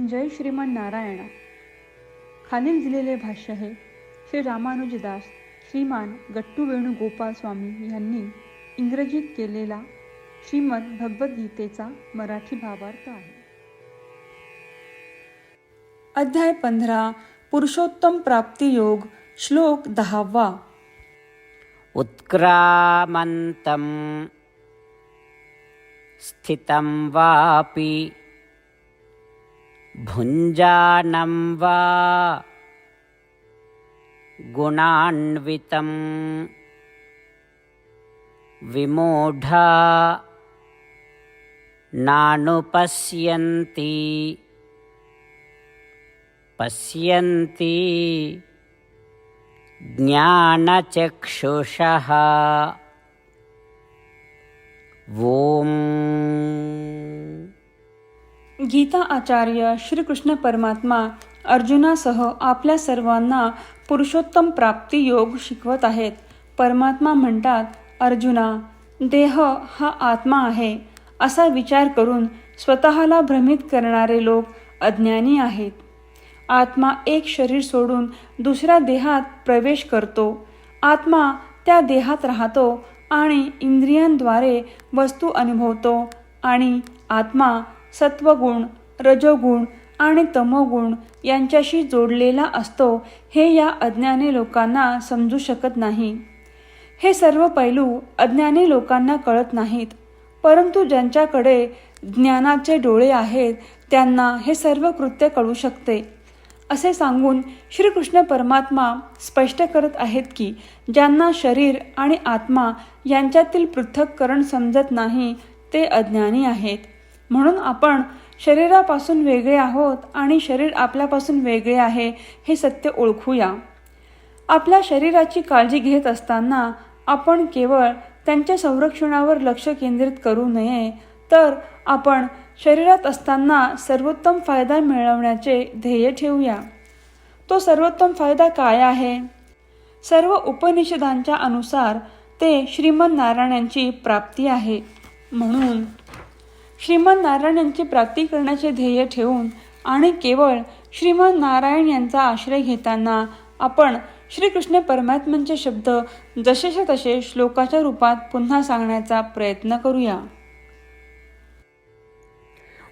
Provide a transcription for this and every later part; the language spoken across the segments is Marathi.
जय श्रीमान नारायणा. खालील दिलेले भाष्य हे श्री रामानुजदास श्रीमान गट्टू वेणुगोपाल स्वामी यांनी इंग्रजीत केलेला श्रीमद भगवद्गीतेचा मराठी भावार्थ आहे. अध्याय पंधरा पुरुषोत्तम प्राप्ती योग श्लोक दहावा. उत्क्रामंतम स्थितं वापि भुञ्जानं वा गुणान्वितं विमूढा नानुपश्यन्ति। पश्यन्ति ज्ञानचक्षुषः। ॐ गीता आचार्य श्रीकृष्ण परमात्मा अर्जुनासह आपल्या सर्वांना पुरुषोत्तम प्राप्ती योग शिकवत आहेत. परमात्मा म्हणतात अर्जुना देह हा आत्मा आहे. असा विचार करून स्वतःला भ्रमित करणारे लोक अज्ञानी आहेत. आत्मा एक शरीर सोडून दुसऱ्या देहात प्रवेश करतो. आत्मा त्या देहात राहतो आणि इंद्रियांद्वारे वस्तू अनुभवतो आणि आत्मा सत्वगुण रजोगुण आणि तमोगुण यांच्याशी जोडलेला असतो हे या अज्ञानी लोकांना समजू शकत नाही. हे सर्व पैलू अज्ञानी लोकांना कळत नाहीत परंतु ज्यांच्याकडे ज्ञानाचे डोळे आहेत त्यांना हे सर्व कृत्य कळू शकते. असे सांगून श्रीकृष्ण परमात्मा स्पष्ट करत आहेत की ज्यांना शरीर आणि आत्मा यांच्यातील पृथक्करण समजत नाही ते अज्ञानी आहेत. म्हणून आपण शरीरापासून वेगळे आहोत आणि शरीर आपल्यापासून वेगळे आहे हे सत्य ओळखूया. आपल्या शरीराची काळजी घेत असताना आपण केवळ त्यांच्या संरक्षणावर लक्ष केंद्रित करू नये तर आपण शरीरात असताना सर्वोत्तम फायदा मिळवण्याचे ध्येय ठेवूया. तो सर्वोत्तम फायदा काय आहे? सर्व उपनिषदांच्या अनुसार ते श्रीमद नारायणांची प्राप्ती आहे. म्हणून श्रीमंत नारायण यांची प्राप्ती करण्याचे ध्येय ठेवून आणि केवळ श्रीमद नारायण यांचा आश्रय घेताना आपण श्रीकृष्ण परमात्म्यांचे शब्द जसेच्या तसे श्लोकाच्या रूपात पुन्हा सांगण्याचा प्रयत्न करूया.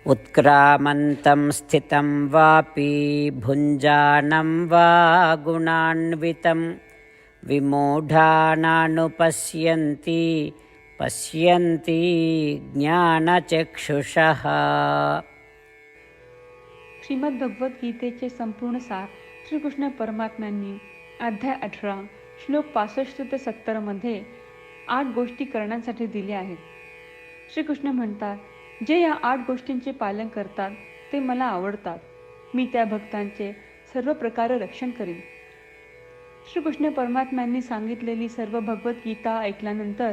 उत्क्रामन्तं स्थितं वापि भुञ्जानं वा गुणान्वितं। विमूढानानुपश्यन्ति पश्यन्ती ज्ञानचक्षुषः। श्रीमद्भगवद्गीतेचे संपूर्ण सार श्रीकृष्ण परमात्म्यांनी अध्याय अठरा श्लोक पासष्ट ते सत्तरमध्ये आठ गोष्टी करण्यासाठी दिल्या आहेत. श्रीकृष्ण म्हणतात जे या आठ गोष्टींचे पालन करतात ते मला आवडतात. मी त्या भक्तांचे सर्व प्रकारे रक्षण करीन. श्रीकृष्ण परमात्म्यांनी सांगितलेली सर्व भगवद्गीता ऐकल्यानंतर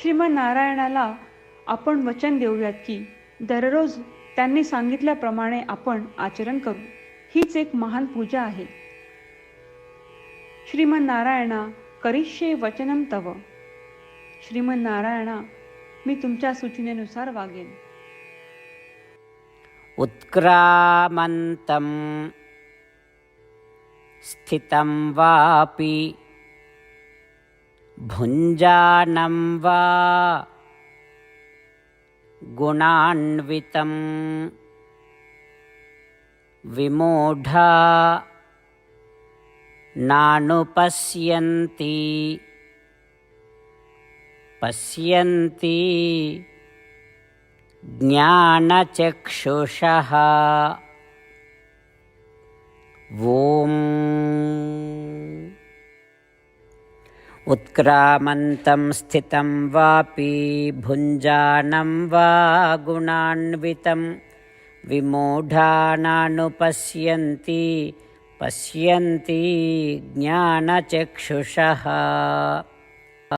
श्रीमन नारायणाला आपण वचन देऊयात की दररोज त्यांनी सांगितल्याप्रमाणे आपण आचरण करू. हीच एक महान पूजा आहे. श्रीमन नारायणा करिष्ये वचनम तव. श्रीमन नारायणा मी तुमच्या सूचनेनुसार वागेन. उत्क्रामन्तं स्थितं वापि भुञ्जानं वा गुणान्वितं विमूढा नानुपश्यन्ति। पश्यन्ति ज्ञानचक्षुषः। ॐ उत्क्रामन्तं स्थितं वापि भुञ्जानं वा गुणान्वितं विमूढानानुपश्यन्ति पश्यन्ति ज्ञानचक्षुषः